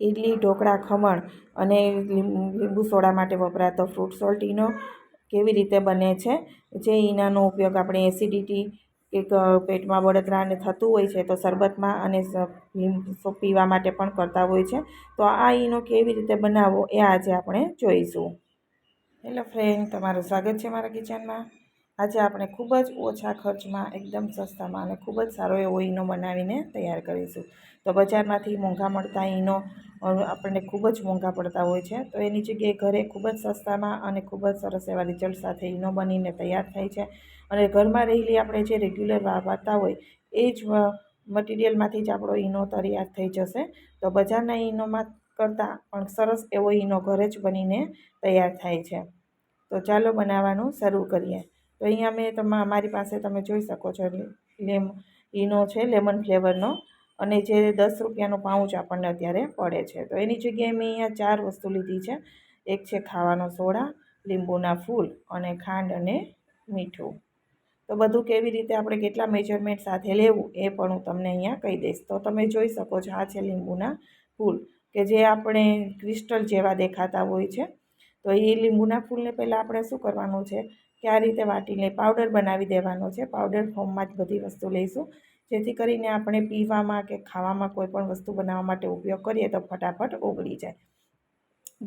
ઇડલી ઢોકળા, ખમણ અને લીંબુ સોડા માટે વપરાતો ફ્રૂટ સોલ્ટ ઈનો કેવી રીતે બને છે? જે ઈનાનો ઉપયોગ આપણે એસિડિટી કે પેટમાં બળતરાને થતું હોય છે તો શરબતમાં અને પીવા માટે પણ કરતા હોય છે. તો આ ઈનો કેવી રીતે બનાવવો એ આજે આપણે જોઈશું. હેલો ફ્રેન્ડ તમારું સ્વાગત છે મારા કિચનમાં આજે આપણે ખૂબ જ ઓછા ખર્ચમાં, એકદમ સસ્તામાં અને ખૂબ જ સારો એવો ઈનો બનાવીને તૈયાર કરીશું. તો બજારમાંથી મોંઘા મળતા ઈનો આપણને ખૂબ જ મોંઘા પડતા હોય છે. તો એની જગ્યાએ ઘરે ખૂબ જ સસ્તામાં અને ખૂબ જ સરસ એવા રિઝલ્ટ સાથે ઈનો બનીને તૈયાર થાય છે. અને ઘરમાં રહેલી આપણે જે રેગ્યુલર વાપરતા હોય, એ જ મટીરિયલમાંથી જ આપણો ઈનો તૈયાર થઈ જશે. તો બજારના ઈનોમાં કરતાં પણ સરસ એવો ઈનો ઘરે જ બનીને તૈયાર થાય છે. તો ચાલો બનાવવાનું શરૂ કરીએ. તો અહીંયા મેં તમા મારી પાસે તમે જોઈ શકો છો લેમ ઈનો છે લેમન ફ્લેવરનો અને જે દસ રૂપિયાનો પાઉચ આપણને અત્યારે પડે છે. તો એની જગ્યાએ મેં અહીંયા ચાર વસ્તુ લીધી છે. એક છે ખાવાનો સોડા, લીંબુના ફૂલ અને ખાંડ અને મીઠું. તો બધું કેવી રીતે આપણે કેટલા મેજરમેન્ટ સાથે લેવું એ પણ હું તમને અહીંયા કહી દઈશ. તો તમે જોઈ શકો છો આ છે લીંબુના ફૂલ, કે જે આપણે ક્રિસ્ટલ જેવા દેખાતા હોય છે. તો એ લીંબુના ફૂલને પહેલાં આપણે શું કરવાનું છે? કે આ રીતે વાટીને પાવડર બનાવી દેવાનો છે. પાવડર ફોર્મમાં જ બધી વસ્તુ લઈશું. જેથી કરીને આપણે પીવામાં કે ખાવામાં કોઈ પણ વસ્તુ બનાવવા માટે ઉપયોગ કરીએ તો ફટાફટ ઓગળી જાય.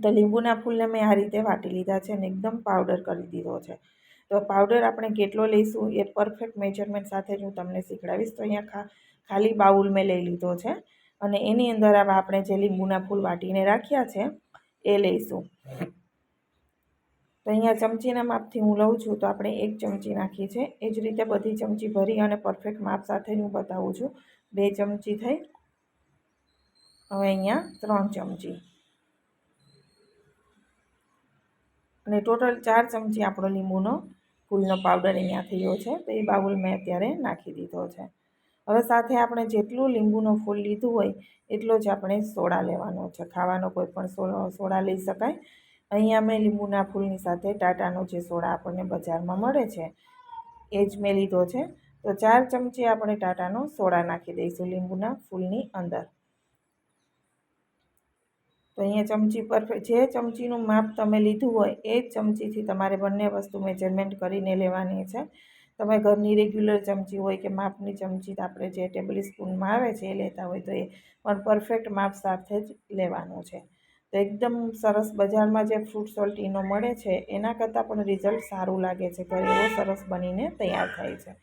તો લીંબુના ફૂલને મેં આ રીતે વાટી લીધા છે અને એકદમ પાવડર કરી દીધો છે. તો પાવડર આપણે કેટલો લઈશું એ પરફેક્ટ મેજરમેન્ટ સાથે જ હું તમને શીખડાવીશ. તો અહીંયા ખા, ખાલી બાઉલ મેં લઈ લીધો છે. અને એની અંદર આપણે જે લીંબુના ફૂલ વાટીને રાખ્યા છે, એ લઈશું. તો અહીંયા ચમચીના માપથી હું લઉં છું તો આપણે એક ચમચી નાખી છે એ જ રીતે બધી ચમચી ભરી અને પરફેક્ટ માપ સાથે હું બતાવું છું. બે ચમચી થઈ. હવે અહીંયા ત્રણ ચમચી. અને ટોટલ ચાર ચમચી આપણો લીંબુનો ફૂલનો પાવડર અહીંયા થયો છે. તો એ બાઉલ મેં અત્યારે નાખી દીધો છે. હવે સાથે આપણે જેટલું લીંબુનો ફૂલ લીધું હોય એટલો જ આપણે સોડા લેવાનો છે. ખાવાનો કોઈ પણ સોડા લઈ શકાય. અહીંયા મેં લીંબુના ફૂલની સાથે ટાટાનો જે સોડા આપણને બજારમાં મળે છે, એ જ મેં લીધો છે. તો ચાર ચમચી આપણે ટાટાનો સોડા નાખી દઈશું લીંબુના ફૂલની અંદર. તો અહીંયા ચમચી પર જે ચમચીનું માપ તમે લીધું હોય, એ જ ચમચીથી તમારે બંને વસ્તુ મેજરમેન્ટ કરીને લેવાની છે. તમે ઘરની રેગ્યુલર ચમચી હોય કે માપની ચમચી આપણે જે ટેબલ સ્પૂનમાં આવે છે એ લેતા હોય તો એ પણ પરફેક્ટ માપ સાથે જ લેવાનું છે. તો એકદમ સરસ બજારમાં જે ફ્રૂટ સોલ્ટ ઈનો મળે છે, એના કરતાં પણ રિઝલ્ટ સારું લાગે છે. ઘરે એવો સરસ બનીને તૈયાર થાય છે.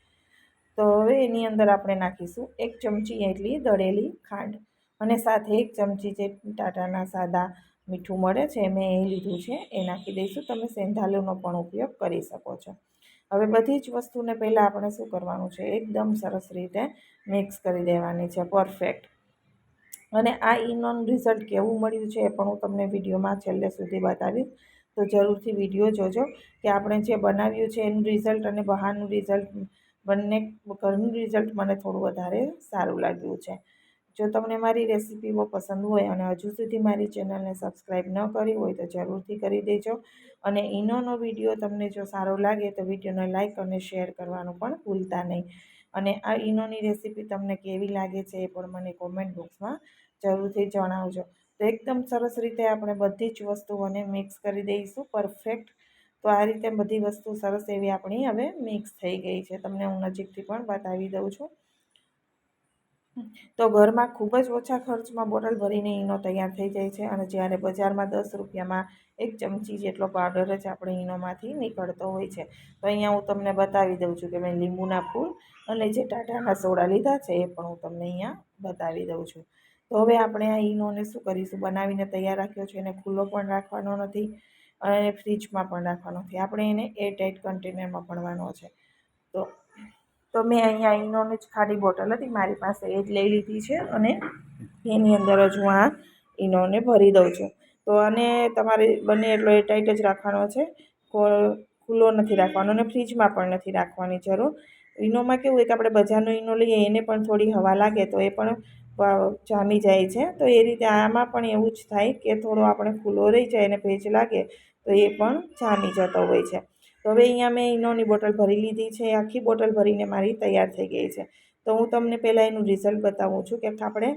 તો હવે એની અંદર આપણે નાખીશું એક ચમચી એટલી દળેલી ખાંડ અને સાથે એક ચમચી જે ટાટાના સાદા મીઠું મળે છે, મેં એ લીધું છે, એ નાખી દઈશું. તમે સેંધાલુનો પણ ઉપયોગ કરી શકો છો. હવે બધી જ વસ્તુને પહેલાં આપણે શું કરવાનું છે, એકદમ સરસ રીતે મિક્સ કરી દેવાની છે પરફેક્ટ અને આ ઈનોનું રિઝલ્ટ કેવું મળ્યું છે એ પણ હું તમને વિડીયોમાં છેલ્લે સુધી બતાવીશ. તો જરૂરથી વીડિયો જોજો કે આપણે જે બનાવ્યું છે એનું રિઝલ્ટ અને બહારનું રિઝલ્ટ બંને ઘરનું રિઝલ્ટ મને થોડું વધારે સારું લાગ્યું છે. જો તમને મારી રેસીપીઓ પસંદ હોય અને હજુ સુધી મારી ચેનલને સબસ્ક્રાઈબ ન કરી હોય તો જરૂરથી કરી દેજો. અને ઈનોનો વીડિયો તમને જો સારો લાગે તો વિડીયોને લાઇક અને શેર કરવાનું પણ ભૂલતા નહીં. અને આ ઈનોની રેસીપી તમને કેવી લાગે છે એ પણ મને કોમેન્ટ બોક્સમાં જરૂરથી જણાવજો. તો એકદમ સરસ રીતે આપણે બધી જ વસ્તુઓને મિક્સ કરી દઈશું પરફેક્ટ તો આ રીતે બધી વસ્તુ સરસ એવી આપણી હવે મિક્સ થઈ ગઈ છે. તમને હું નજીકથી પણ બતાવી દઉં છું. તો ઘરમાં ખૂબ જ ઓછા ખર્ચમાં બોટલ ભરીને ઈનો તૈયાર થઈ જાય છે અને જ્યારે બજારમાં દસ રૂપિયામાં એક ચમચી જેટલો પાવડર જ આપણે ઈનોમાંથી નીકળતો હોય છે, તો અહીંયા હું તમને બતાવી દઉં છું કે મેં લીંબુના ફૂલ અને જે ટાટાના સોડા લીધા છે એ પણ હું તમને અહીંયા બતાવી દઉં છું. તો હવે આપણે આ ઈનોને શું કરીશું? બનાવીને તૈયાર રાખ્યો છે, એને ખુલ્લો પણ રાખવાનો નથી અને ફ્રીજમાં પણ રાખવાનો નથી. આપણે એને એર એરટાઇટ કન્ટેનરમાં ભણવાનો છે. તો તો મેં અહીંયા ઇનોની જ ખાલી બોટલ હતી, મારી પાસે એ જ લઈ લીધી છે અને એની અંદર જ હું આ ઈનોને ભરી દઉં છું. તો આને તમારે બને એટલો એ ટાઈટ જ રાખવાનો છે ખુલ્લો નથી રાખવાનો અને ફ્રીજમાં પણ નથી રાખવાની જરૂર. ઈનોમાં કેવું કે આપણે બજારનો ઈનો લઈએ, એને પણ થોડી હવા લાગે તો એ પણ જામી જાય છે. તો એ રીતે આમાં પણ એવું જ થાય કે થોડો આપણે ખુલ્લો રહી જાય અને ભેજ લાગે તો એ પણ જામી જતો હોય છે. તો હવે અહીંયા મેં ઈનોની બોટલ ભરી લીધી છે, આખી બોટલ ભરીને મારી તૈયાર થઈ ગઈ છે. તો હું તમને પહેલાં એનું રિઝલ્ટ બતાવું છું કે આપણે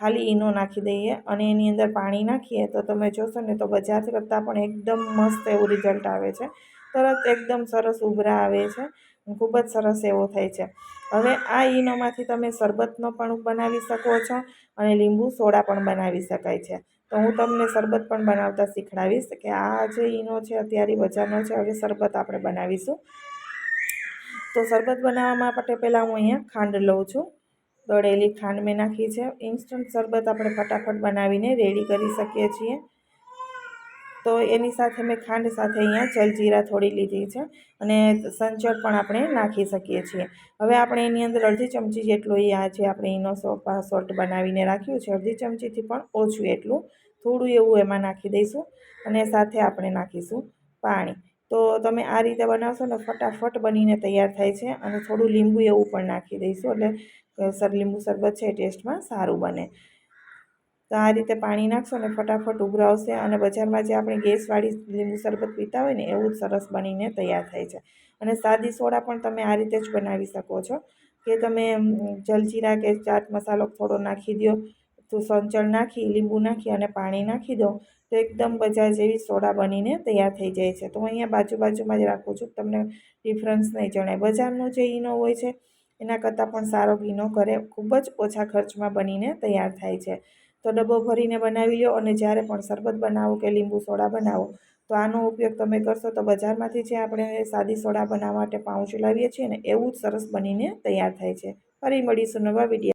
ખાલી ઈનો નાખી દઈએ અને એની અંદર પાણી નાખીએ તો તમે જોશો ને તો બજાર કરતાં પણ એકદમ મસ્ત એવું રિઝલ્ટ આવે છે. તરત એકદમ સરસ ઉભરા આવે છે ખૂબ જ સરસ એવો થાય છે. હવે આ ઈનોમાંથી તમે શરબતનો પણ બનાવી શકો છો અને લીંબુ સોડા પણ બનાવી શકાય છે. તો હું તમને શરબત પણ બનાવતા શીખડાવીશ કે આ જે ઈનો છે અત્યારે બજારનો છે, હવે શરબત આપણે બનાવીશું. તો શરબત બનાવવા માટે પહેલાં હું અહીંયા ખાંડ લઉં છું. દળેલી ખાંડ મેં નાખી છે. ઇન્સ્ટન્ટ શરબત આપણે ફટાફટ બનાવીને રેડી કરી શકીએ છીએ. તો એની સાથે મેં ખાંડ સાથે અહીંયા જલજીરા થોડી લીધી છે અને સંચળ પણ આપણે નાખી શકીએ છીએ. હવે આપણે એની અંદર અડધી ચમચી જેટલું એ આ જે આપણે એનો સોલ્ટ બનાવીને રાખ્યું છે, અડધી ચમચીથી પણ ઓછું એટલું. થોડું એવું એમાં નાખી દઈશું અને સાથે આપણે નાખીશું પાણી. તો તમે આ રીતે બનાવશો ને ફટાફટ બનીને તૈયાર થાય છે અને થોડું લીંબુ એવું પણ નાખી દઈશું એટલે સર, લીંબુ શરબત છે ટેસ્ટમાં સારું બને. તો આ રીતે પાણી નાખશો ને ફટાફટ ઉભરાવશે અને બજારમાં જે આપણે ગેસવાળી લીંબુ શરબત પીતા હોય ને એવું જ સરસ બનીને તૈયાર થાય છે. અને સાદી સોડા પણ તમે આ રીતે જ બનાવી શકો છો. કે તમે જલજીરા કે ચાટ મસાલો થોડો નાખી દો, તો સંચળ નાખી, લીંબુ નાખી અને પાણી નાખી દો, તો એકદમ બજાર જેવી સોડા બનીને તૈયાર થઈ જાય છે. તો હું અહીંયા બાજુ બાજુમાં જ રાખું છું, તમને ડિફરન્સ નહીં જણાય. બજારનો જે ઈનો હોય છે, એના કરતાં પણ સારો ઈનો ઘરે ખૂબ જ ઓછા ખર્ચમાં બનીને તૈયાર થાય છે. તો ડબ્બો ભરીને બનાવી લો અને જ્યારે પણ શરબત બનાવો કે લીંબુ સોડા બનાવો, તો આનો ઉપયોગ તમે કરશો તો બજારમાંથી જે આપણે સાદી સોડા બનાવવા માટે પાઉચ લાવીએ છીએ ને, એવું જ સરસ બનીને તૈયાર થાય છે. ફરી મળીશું નવા વીડિયો